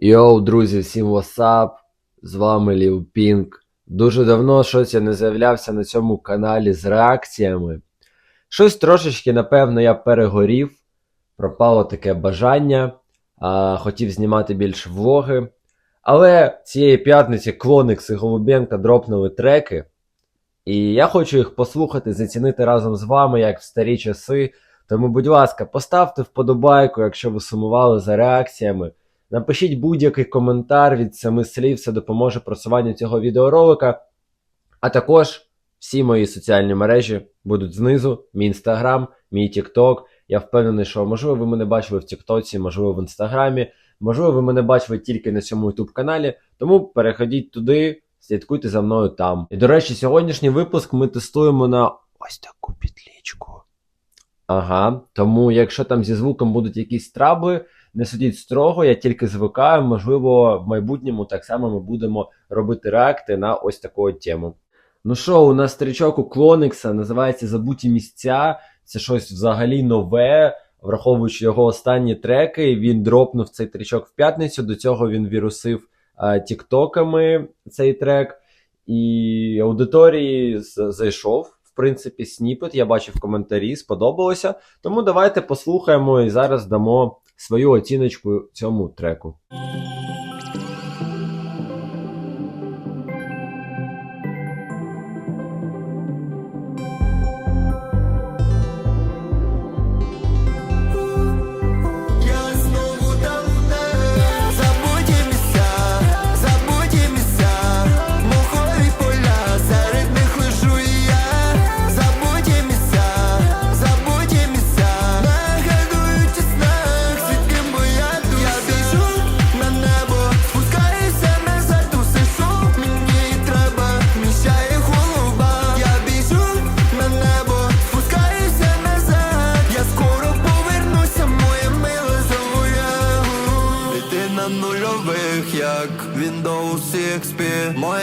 Йоу, друзі, всім васап! З вами Ліл Пінк. Дуже давно щось я не з'являвся на цьому каналі з реакціями. Щось трошечки, напевно, я перегорів, пропало таке бажання, а, хотів знімати більш влоги. Але цієї п'ятниці Клоникс і Голубенка дропнули треки. І я хочу їх послухати, зацінити разом з вами, як в старі часи. Тому, будь ласка, поставте вподобайку, якщо ви сумували за реакціями. Напишіть будь-який коментар від семи слів, це допоможе просуванню цього відеоролика. А також всі мої соціальні мережі будуть знизу: мій інстаграм, мій тікток. Я впевнений, що можливо ви мене бачили в Тіктоці, можливо, в інстаграмі, можливо, ви мене бачили тільки на цьому ютуб каналі. Тому переходіть туди, слідкуйте за мною там. І до речі, сьогоднішній випуск ми тестуємо на ось таку підлічку. Ага, тому якщо там зі звуком будуть якісь трабли, не судіть строго, я тільки звикаю. Можливо, в майбутньому так само ми будемо робити реакти на ось таку тему. Ну що, у нас стрічок у Клоникса називається Забуті місця. Це щось взагалі нове, враховуючи його останні треки. Він дропнув цей трічок в п'ятницю. До цього він вірусив тіктоками цей трек. І аудиторії зайшов. В принципі, сніпет, я бачив коментарі, сподобалося. Тому давайте послухаємо і зараз дамо свою оціночку цьому треку.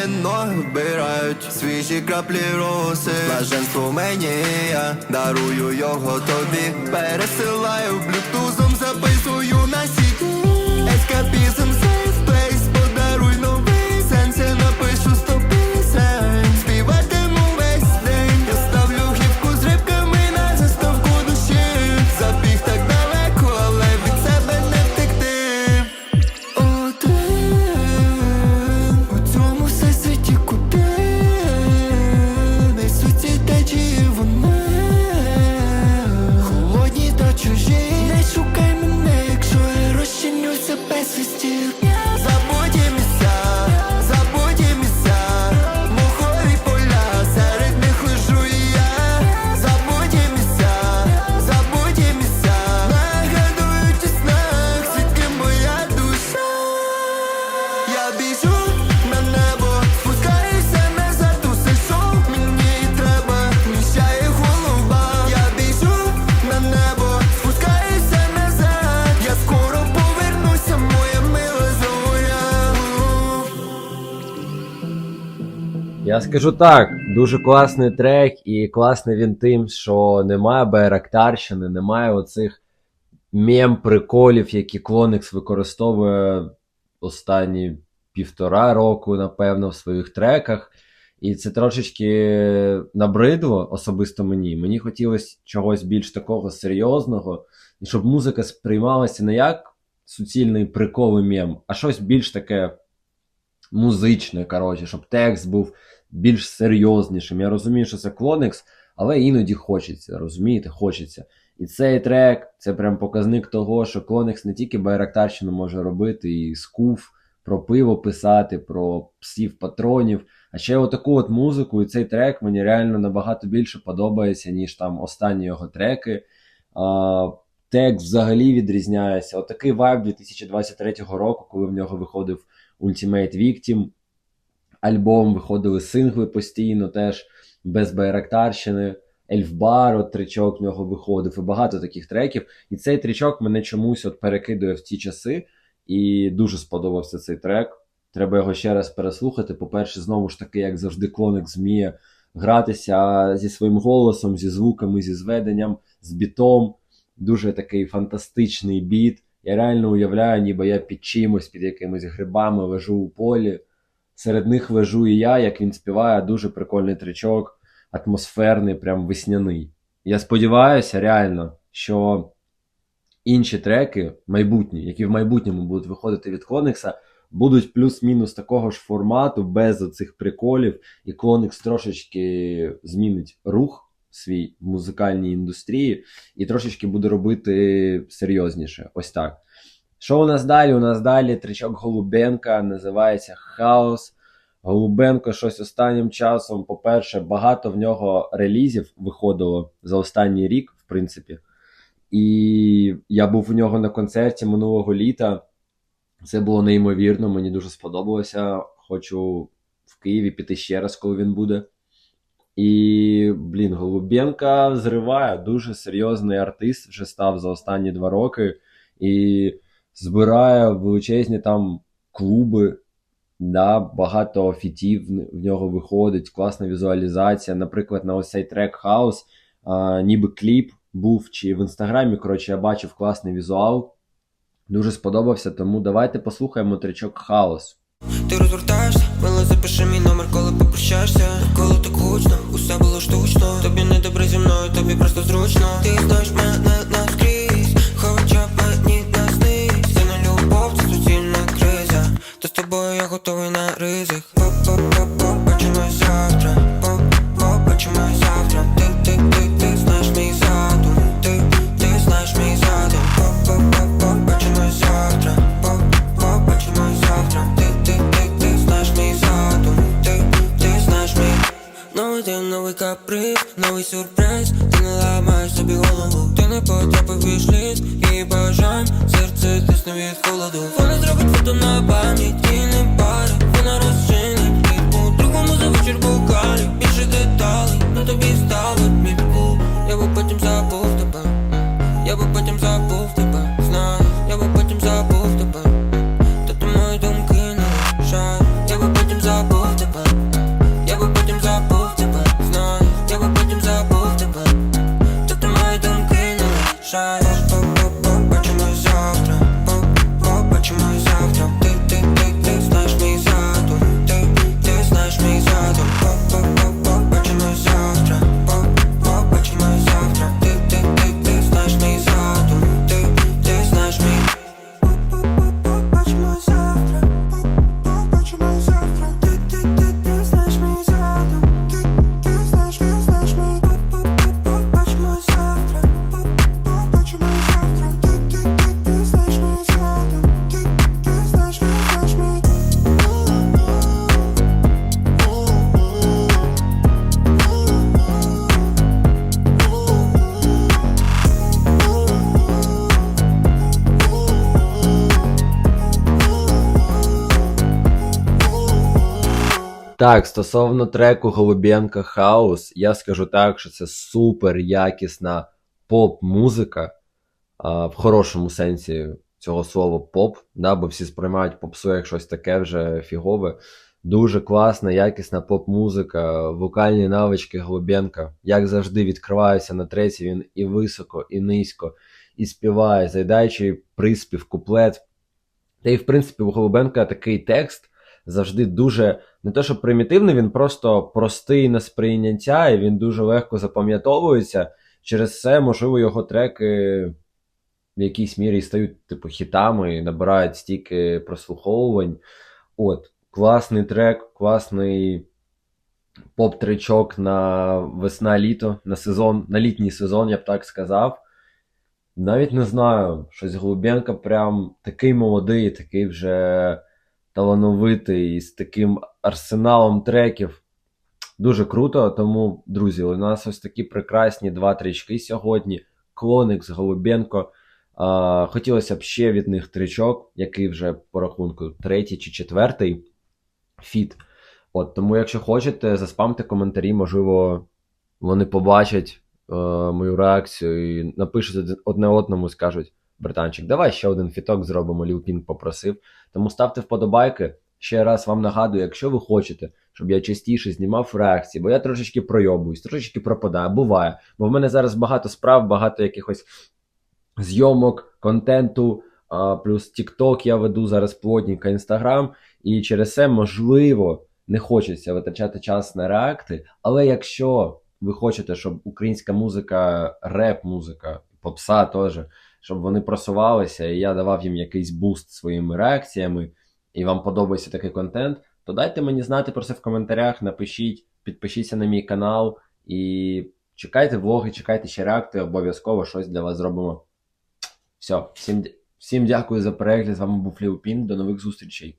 Мої ноги вбирають. Свіжі краплі роси. Блаженство мені, я дарую його тобі. Пересилаю блютузом, записую на сіті Ескапізм Я скажу так, дуже класний трек, і класний він тим, що немає байрактарщини, немає оцих мем-приколів, які Клоникс використовує останні півтора року, напевно, в своїх треках. І це трошечки набридло особисто мені. Мені хотілося чогось більш такого серйозного, щоб музика сприймалася не як суцільний прикол і мем, а щось більш таке музичне, коротше, щоб текст був більш серйознішим. Я розумію, що це Клоникс, але іноді хочеться, розумієте, хочеться. І цей трек це прям показник того, що Клоникс не тільки байрактарщину може робити, і скуф, про пиво писати, про псів патронів, а ще отаку от музику, і цей трек мені реально набагато більше подобається, ніж там останні його треки. А, текст взагалі відрізняється. Отакий вайб 2023 року, коли в нього виходив Ultimate Victim, альбом, виходили сингли постійно теж без байрактарщини. Ельфбар, от тричок в нього виходив, і багато таких треків. І цей тричок мене чомусь от перекидує в ті часи, і дуже сподобався цей трек. Треба його ще раз переслухати. По-перше, знову ж таки, як завжди, клоник зміє гратися зі своїм голосом, зі звуками, зі зведенням, з бітом. Дуже такий фантастичний біт, Я реально уявляю, ніби я під чимось, під якимись грибами лежу у полі. Серед них лежу і я, як він співає, дуже прикольний тричок, атмосферний, прям весняний. Я сподіваюся, реально, що інші треки, майбутні, які в майбутньому будуть виходити від Коникса, будуть плюс-мінус такого ж формату, без оцих приколів, і Коникс трошечки змінить рух свій в музикальній індустрії і трошечки буде робити серйозніше. Ось так. Що у нас далі? У нас далі тричок Голубенка, називається Хаос. Голубенко щось останнім часом, по-перше, багато в нього релізів виходило за останній рік, в принципі. І я був у нього на концерті минулого літа. Це було неймовірно, мені дуже сподобалося. Хочу в Києві піти ще раз, коли він буде. І, блін, Голубенка зриває дуже серйозний артист, вже став за останні два роки. І збирає величезні там клуби. Да, багато фітів в- нього виходить, класна візуалізація. Наприклад, на ось цей трек Хаус, ніби кліп був чи в інстаграмі. Коротше, я бачив класний візуал. Дуже сподобався, тому давайте послухаємо тричок Хаос. Ти розвертаєшся, мило запиши мій номер, коли попрощаєшся Коли так гучно, усе було штучно Тобі не добре зі мною, тобі просто зручно Ти знаєш мене тобою я готовий на ризик. Побачимось завтра, побачимось завтра. Ти, ти, ти, ти знаєш мій задум. Ти, ти знаєш мій задум. Побачимось завтра, побачимось завтра. Ти, ти, ти, ти знаєш мій задум. Ти, ти знаєш мій Новий день, новий каприз, новий сюрприз Ти не потрапив в вішліст Її бажань, серце тисне від холоду. Вона зробить фото на пам'ять І не пари, вона розчинить І у другому за вечір букалі Більше деталей, на тобі ставить мітку. Я би потім забув тебе. Я би потім забув тебе. Знаю, я би потім забув Так, стосовно треку Голубенка Хаус, я скажу так, що це супер якісна поп-музика, в хорошому сенсі цього слова поп, да, бо всі сприймають попсу як щось таке вже фігове. Дуже класна, якісна поп-музика, вокальні навички Голубенка. Як завжди, відкриваються на треці, він і високо, і низько, і співає, зайдаючи приспів, куплет. Та й, в принципі, у Голубенка такий текст завжди дуже не те, що примітивний, він просто простий на сприйняття, і він дуже легко запам'ятовується. Через це, можливо, його треки в якійсь мірі стають, типу, хітами, і набирають стільки прослуховувань. От, класний трек, класний поп-тричок на весна-літо, на сезон, на літній сезон, я б так сказав. Навіть не знаю, щось Голубенко прям такий молодий, такий вже талановитий, з таким арсеналом треків. Дуже круто. Тому, друзі, у нас ось такі прекрасні два трічки сьогодні. Клоникс, Голубенко. А, хотілося б ще від них тричок, який вже по рахунку третій чи четвертий фіт. От, тому, якщо хочете, заспамте коментарі, можливо, вони побачать е, мою реакцію і напишуть одне одному, скажуть: братанчик, давай ще один фіток зробимо, Ліл попросив. Тому ставте вподобайки. Ще раз вам нагадую, якщо ви хочете, щоб я частіше знімав реакції, бо я трошечки пройобуюсь, трошечки пропадаю, буває. Бо в мене зараз багато справ, багато якихось зйомок, контенту, плюс TikTok я веду зараз плотненько Instagram, і через це можливо не хочеться витрачати час на реакти. Але якщо ви хочете, щоб українська музика, реп-музика, попса теж, щоб вони просувалися, і я давав їм якийсь буст своїми реакціями, і вам подобається такий контент, то дайте мені знати про це в коментарях, напишіть, підпишіться на мій канал і чекайте влоги, чекайте ще реакти, обов'язково щось для вас зробимо. Все, всім, всім дякую за перегляд. З вами був Ліупін. До нових зустрічей.